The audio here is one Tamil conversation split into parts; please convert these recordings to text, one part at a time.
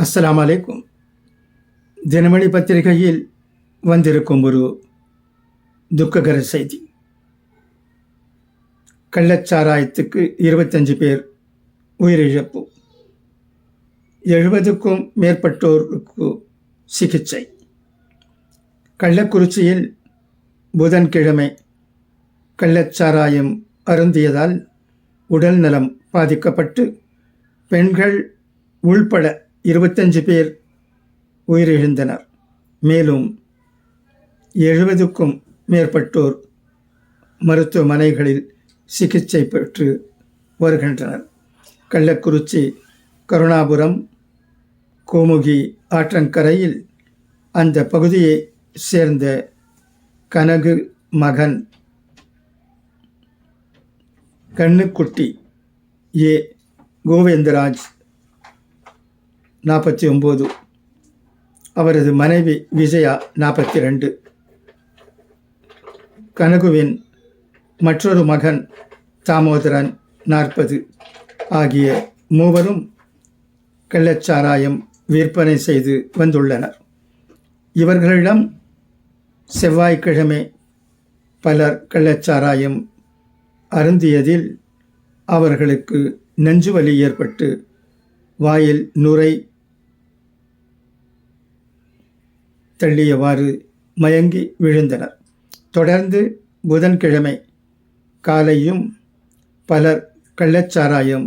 அஸ்லாம் அலைக்கும் தினமணி பத்திரிகையில் வந்திருக்கும் ஒரு துக்ககர செய்தி. கள்ளச்சாராயத்துக்கு இருபத்தஞ்சு பேர் உயிரிழப்பு. எழுபதுக்கும் மேற்பட்டோருக்கு சிகிச்சை. கள்ளக்குறிச்சியில் புதன்கிழமை கள்ளச்சாராயம் அருந்தியதால் உடல் நலம் பாதிக்கப்பட்டு பெண்கள் உள்பட இருபத்தஞ்சு பேர் உயிரிழந்தனர். மேலும் எழுபதுக்கும் மேற்பட்டோர் மருத்துவமனைகளில் சிகிச்சை பெற்று வருகின்றனர். கள்ளக்குறிச்சி கருணாபுரம் கோமுகி ஆற்றங்கரையில் அந்த பகுதியை சேர்ந்த கனகு மகன் கண்ணுக்குட்டி ஏ. கோவிந்தராஜ் நாற்பத்தி ஒம்பது. அவரது மனைவி விஜயா நாற்பத்தி ரெண்டு கனகுவின் மற்றொரு மகன் தாமோதரன் நாற்பது. ஆகிய மூவரும் கள்ளச்சாராயம் விற்பனை செய்து வந்துள்ளனர். இவர்களிடம் செவ்வாய்க்கிழமை பலர் கள்ளச்சாராயம் அருந்தியதில் அவர்களுக்கு நெஞ்சுவலி ஏற்பட்டு வாயில் நுரை தள்ளியவாறு மயங்கி விழுந்தனர். தொடர்ந்து புதன்கிழமை காலையும் பலர் கள்ளச்சாராயம்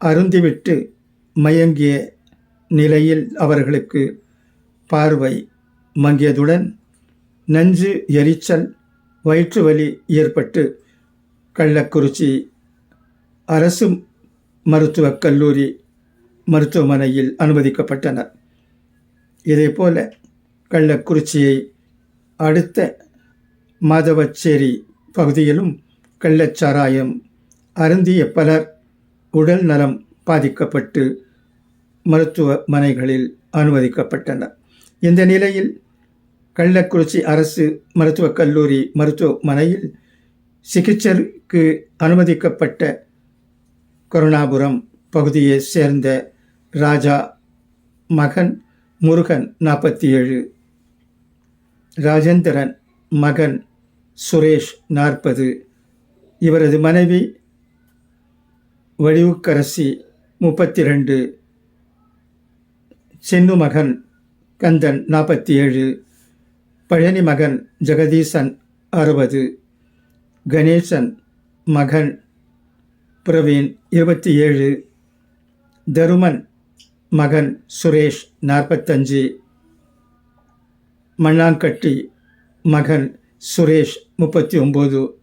அருந்திவிட்டு மயங்கிய நிலையில் அவர்களுக்கு பார்வை மங்கியதுடன் நஞ்சு எரிச்சல் வயிற்று வலி ஏற்பட்டு கள்ளக்குறிச்சி அரசு மருத்துவக் கல்லூரி மருத்துவமனையில் அனுமதிக்கப்பட்டனர். இதேபோல கள்ளக்குறிச்சியை அடுத்த மாதவச்சேரி பகுதியிலும் கள்ளச்சாராயம் அருந்திய பலர் உடல் நலம் பாதிக்கப்பட்டு மருத்துவமனைகளில் அனுமதிக்கப்பட்டனர். இந்த நிலையில் கள்ளக்குறிச்சி அரசு மருத்துவக் கல்லூரி மருத்துவமனையில் சிகிச்சைக்கு அனுமதிக்கப்பட்ட கருணாபுரம் பகுதியைச் சேர்ந்த ராஜா மகன் முருகன் நாற்பத்தி ஏழு ராஜேந்திரன் மகன் சுரேஷ் நாற்பது. இவரது மனைவி வடிவுக்கரசி முப்பத்தி ரெண்டு சென்னு மகன் கந்தன் நாற்பத்தி ஏழு பழனி மகன் ஜெகதீசன் அறுபது. கணேசன் மகன் பிரவீன் இருபத்தி ஏழு தருமன் மகன் சுரேஷ் நாற்பத்தஞ்சு. மண்ணாங்கட்டி மகன் சுரேஷ் முப்பத்தி ஒம்பது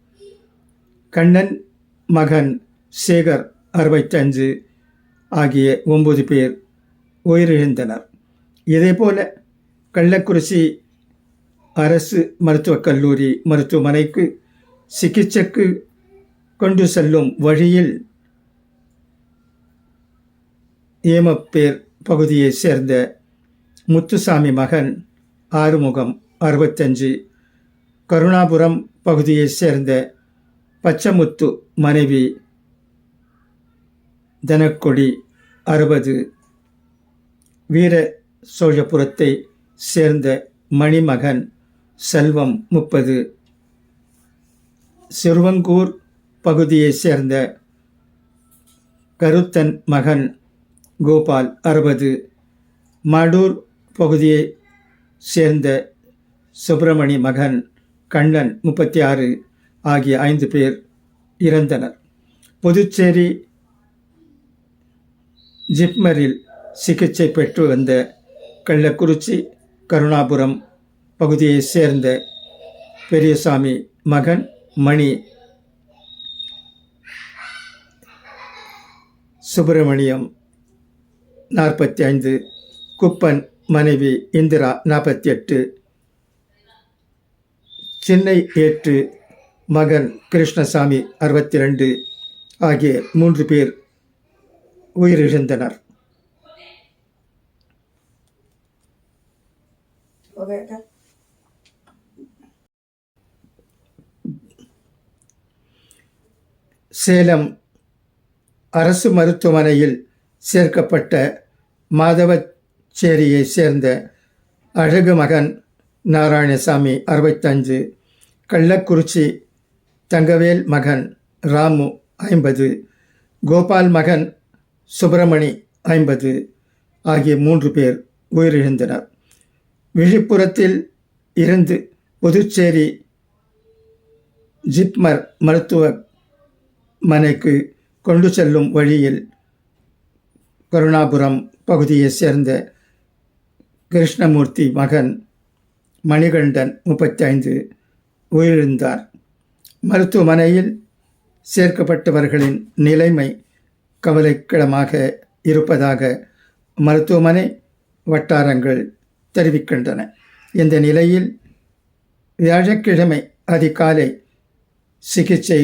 கண்ணன் மகன் சேகர் அறுபத்தஞ்சு ஆகிய ஒம்பது பேர் உயிரிழந்தனர். இதேபோல கள்ளக்குறிச்சி அரசு மருத்துவக் கல்லூரி மருத்துவமனைக்கு சிகிச்சைக்கு கொண்டு செல்லும் வழியில் ஏமப்பேர் பகுதியைச் சேர்ந்த முத்துசாமி மகன் ஆறுமுகம் அறுபத்தஞ்சு. கருணாபுரம் பகுதியைச் சேர்ந்த பச்சமுத்து மனைவி தனக்கொடி அறுபது. வீர சோழபுரத்தை சேர்ந்த மணிமகன் செல்வம் முப்பது. சிறுவங்கூர் பகுதியைச் சேர்ந்த கருத்தன் மகன் கோபால் அறுபது. மாடூர் பகுதியை சேர்ந்த சுப்பிரமணி மகன் கண்ணன் முப்பத்தி ஆறு ஆகிய ஐந்து பேர் இறந்தனர். புதுச்சேரி ஜிப்மரில் சிகிச்சை பெற்று வந்த கள்ளக்குறிச்சி கருணாபுரம் பகுதியைச் சேர்ந்த பெரியசாமி மகன் மணி சுப்பிரமணியம் நாற்பத்தி ஐந்து குப்பன் மனைவி இந்திரா நாற்பத்தி எட்டு சென்னை ஏற்று மகன் கிருஷ்ணசாமி அறுபத்தி ரெண்டு ஆகிய மூன்று பேர் உயிரிழந்தனர். சேலம் அரசு மருத்துவமனையில் சேர்க்கப்பட்ட மாதவ சேரியை சேர்ந்த அழகு மகன் நாராயணசாமி அறுபத்தஞ்சு கள்ளக்குறிச்சி தங்கவேல் மகன் ராமு ஐம்பது கோபால் மகன் சுப்பிரமணி ஐம்பது ஆகிய மூன்று பேர் உயிரிழந்தனர். விழுப்புரத்தில் இருந்து புதுச்சேரி ஜிப்மர் மருத்துவ மனைக்கு கொண்டு செல்லும் வழியில் கருணாபுரம் பகுதியைச் சேர்ந்த கிருஷ்ணமூர்த்தி மகன் மணிகண்டன் முப்பத்தி ஐந்து உயிரிழந்தார். மருத்துவமனையில் சேர்க்கப்பட்டவர்களின் நிலைமை கவலைக்கிடமாக இருப்பதாக மருத்துவமனை வட்டாரங்கள் தெரிவிக்கின்றன. இந்த நிலையில் வியாழக்கிழமை அதிகாலை சிகிச்சை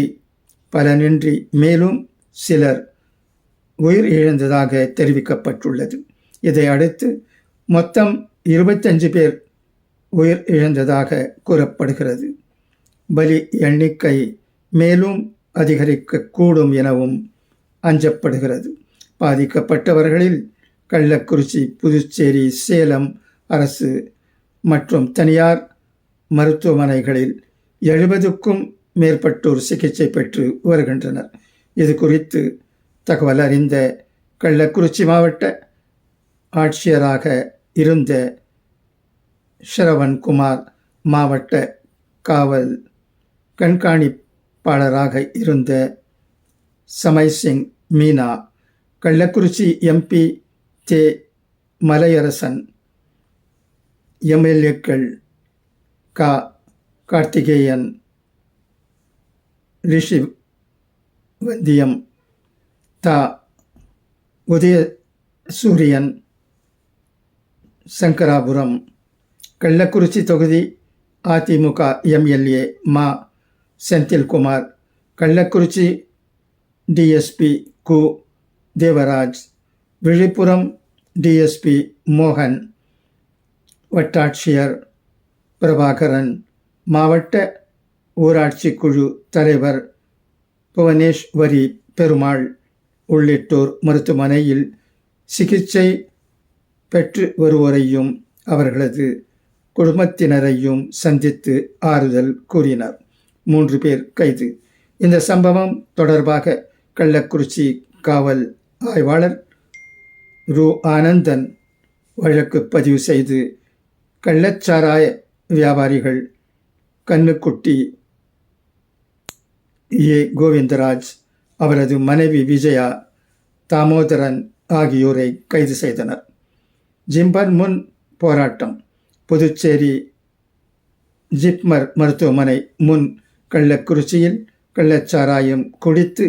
பலனின்றி மேலும் சிலர் உயிர் இழந்ததாக தெரிவிக்கப்பட்டுள்ளது. இதை அடுத்து மொத்தம் இருபத்தஞ்சு பேர் உயிர் இழந்ததாக கூறப்படுகிறது. பலி எண்ணிக்கை மேலும் அதிகரிக்கக்கூடும் எனவும் அஞ்சப்படுகிறது. பாதிக்கப்பட்டவர்களில் கள்ளக்குறிச்சி புதுச்சேரி சேலம் அரசு மற்றும் தனியார் மருத்துவமனைகளில் எழுபதுக்கும் மேற்பட்டோர் சிகிச்சை பெற்று வருகின்றனர். இது குறித்து தகவல் அறிந்த கள்ளக்குறிச்சி மாவட்ட ஆட்சியராக இருந்த ஷரவன்குமார் மாவட்ட காவல் கண்காணிப்பாளராக இருந்த சமை சிங் மீனா கள்ளக்குறிச்சி எம்பி தே மலையரசன் எம்எல்ஏக்கள் கா. கார்த்திகேயன் ரிஷி வந்தியம் தா. உதய சூரியன் சங்கராபுரம். கள்ளக்குறிச்சி தொகுதி அதிமுக எம்எல்ஏ மா. செந்தில்குமார். கள்ளக்குறிச்சி டிஎஸ்பி கு. தேவராஜ். விழுப்புரம் டிஎஸ்பி மோகன். வட்டாட்சியர் பிரபாகரன். மாவட்ட ஊராட்சி குழு தலைவர் புவனேஸ்வரி பெருமாள். உள்ளிட்டோர் மருத்துவமனையில் சிகிச்சை பெற்று வருவோரையும் அவர்களது குடும்பத்தினரையும் சந்தித்து ஆறுதல் கூறினார். மூன்று பேர் கைது. இந்த சம்பவம் தொடர்பாக கள்ளக்குறிச்சி காவல் ஆய்வாளர் ரு. ஆனந்தன் வழக்கு பதிவு செய்து கள்ளச்சாராய வியாபாரிகள் கண்ணுக்குட்டி ஏ. கோவிந்தராஜ் அவரது மனைவி விஜயா தாமோதரன் ஆகியோரை கைது செய்தனர். ஜிம்பர் முன் போராட்டம். புதுச்சேரி ஜிப்மர் மருத்துவமனை முன் கள்ளக்குறிச்சியில் கள்ளச்சாராயம் குடித்து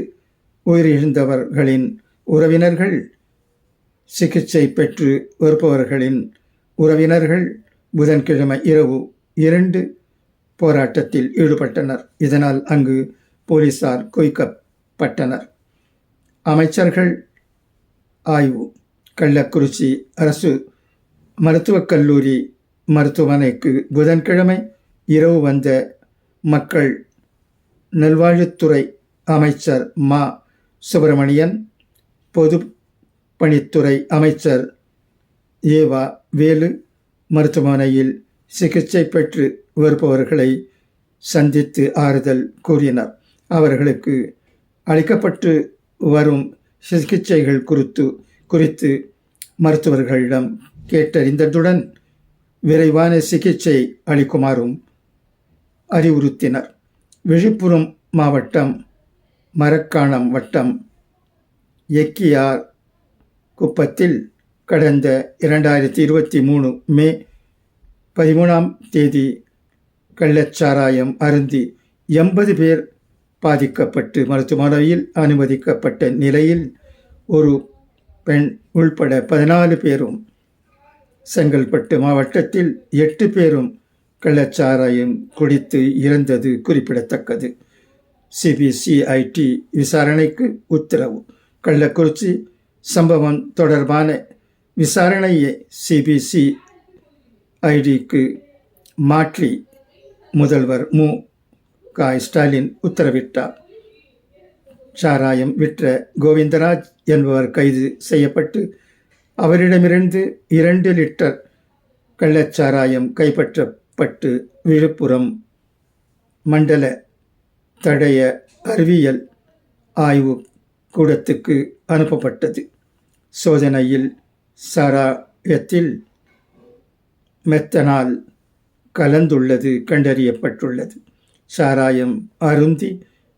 உயிரிழந்தவர்களின் உறவினர்கள் சிகிச்சை பெற்று வருபவர்களின் உறவினர்கள் புதன்கிழமை இரவு இரண்டு போராட்டத்தில் ஈடுபட்டனர். இதனால் அங்கு போலீசார் குவிக்கப்பட்டனர் அமைச்சர்கள் ஆய்வு கள்ளக்குறிச்சி அரசு மருத்துவக் கல்லூரி மருத்துவமனைக்கு புதன்கிழமை இரவு வந்த மக்கள் நல்வாழ்வுத்துறை அமைச்சர் மா. சுப்பிரமணியன் பொது பணித்துறை அமைச்சர் ஏவா வேலு மருத்துவமனையில் சிகிச்சை பெற்று வருபவர்களை சந்தித்து ஆறுதல் கூறினார். அவர்களுக்கு அளிக்கப்பட்டு வரும் சிகிச்சைகள் குறித்து குறித்து மருத்துவர்களிடம் கேட்டறிந்ததுடன் விரைவான சிகிச்சை அளிக்குமாறும் அறிவுறுத்தினர். விழுப்புரம் மாவட்டம் மரக்காணம் வட்டம் எக்கியார் குப்பத்தில் கடந்த இரண்டாயிரத்தி இருபத்தி மூணு மே பதிமூணாம் தேதி கள்ளச்சாராயம் அருந்தி எண்பது பேர் பாதிக்கப்பட்டு மருத்துவமனையில் அனுமதிக்கப்பட்ட நிலையில் ஒரு பெண் உள்பட பதினாலு பேரும் செங்கல்பட்டு மாவட்டத்தில் எட்டு பேரும் கள்ளச்சாராயம் குடித்து இறந்தது குறிப்பிடத்தக்கது. சிபிசிஐடி விசாரணைக்கு உத்தரவு. கள்ளக்குறிச்சி சம்பவம் தொடர்பான விசாரணையை சிபிசிஐடிக்கு மாற்றி முதல்வர் மு. க. ஸ்டாலின் உத்தரவிட்டார். சாராயம் விற்ற கோவிந்தராஜ் என்பவர் கைது செய்யப்பட்டு அவரிடமிருந்து இரண்டு லிட்டர் கள்ளச்சாராயம் கைப்பற்றப்பட்டு விழுப்புரம் மண்டல தடய அறிவியல் ஆய்வு கூடத்துக்கு அனுப்பப்பட்டது. சோதனையில் சாராயத்தில் மெத்தனால் கலந்துள்ளது கண்டறியப்பட்டுள்ளது. சாராயம் அருந்தி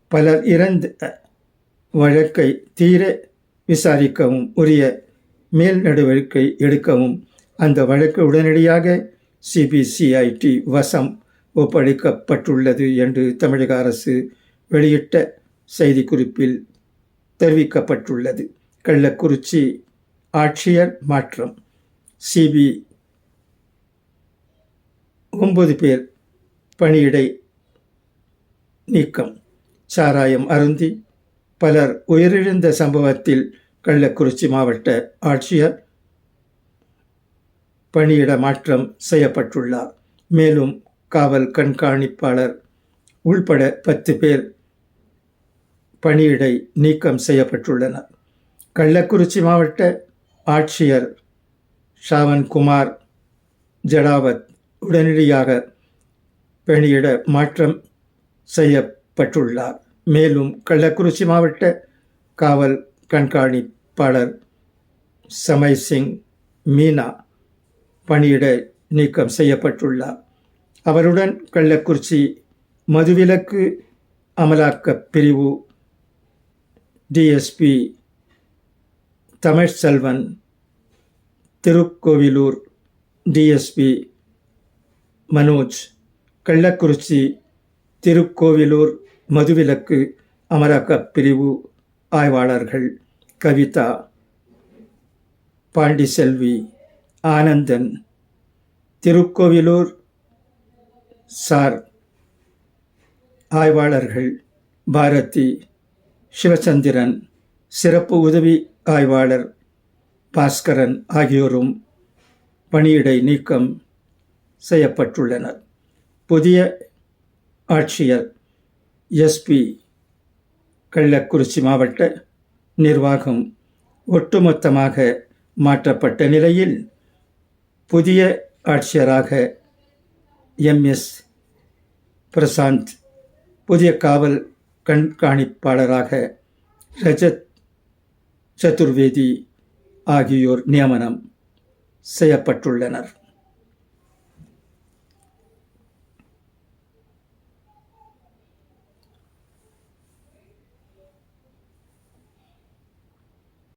பலர் இறந்த வழக்கை தீர விசாரிக்கவும் உரிய மேல் நடவடிக்கை எடுக்கவும். அந்த வழக்கு உடனடியாக சிபிசிஐடி வசம் ஒப்படைக்கப்பட்டுள்ளது என்று தமிழக அரசு வெளியிட்ட செய்திக்குறிப்பில் தெரிவிக்கப்பட்டுள்ளது. கள்ளக்குறிச்சி ஆட்சியர் மாற்றம். சிபி ஒன்பது பேர் பணியிடை நீக்கம். சாராயம் அருந்தி பலர் உயிரிழந்த சம்பவத்தில் கள்ளக்குறிச்சி மாவட்ட ஆட்சியர் பணியிட மாற்றம் செய்யப்பட்டுள்ளார். மேலும் காவல் கண்காணிப்பாளர் உள்பட பத்து பேர் பணியிடை நீக்கம் செய்யப்பட்டுள்ளனர். கள்ளக்குறிச்சி மாவட்ட ஆட்சியர் ஷாவன்குமார் ஜடாவத் உடனடியாக பணியிட மாற்றம் செய்யப்பட்டுள்ளார். மேலும் கள்ளக்குறிச்சி மாவட்ட காவல் கண்காணிப்பாளர் சமய் சிங் மீனா பணியிட நீக்கம் செய்யப்பட்டுள்ளார். அவருடன் கள்ளக்குறிச்சி மதுவிலக்கு அமலாக்கப் பிரிவு டிஎஸ்பி தமிழ்செல்வன் திருக்கோவிலூர் டிஎஸ்பி மனோஜ் கள்ளக்குறிச்சி திருக்கோவிலூர் மதுவிலக்கு அமலாக்கப் பிரிவு ஆய்வாளர்கள் கவிதா பாண்டிசெல்வி ஆனந்தன் திருக்கோவிலூர் சார் ஆய்வாளர்கள் பாரதி சிவச்சந்திரன் சிறப்பு உதவி ஆய்வாளர் பாஸ்கரன் ஆகியோரும் பணியிடை நீக்கம் செய்யப்பட்டுள்ளனர். புதிய ஆட்சியர் எஸ்பி கள்ளக்குறிச்சி மாவட்ட நிர்வாகம் ஒட்டுமொத்தமாக மாற்றப்பட்ட நிலையில் புதிய ஆட்சியராக எம்எஸ் பிரசாந்த் புதிய காவல் கண்காணிப்பாளராக ரஜத் சதுர்வேதி ஆகியோர் நியமனம் செய்யப்பட்டுள்ளனர்.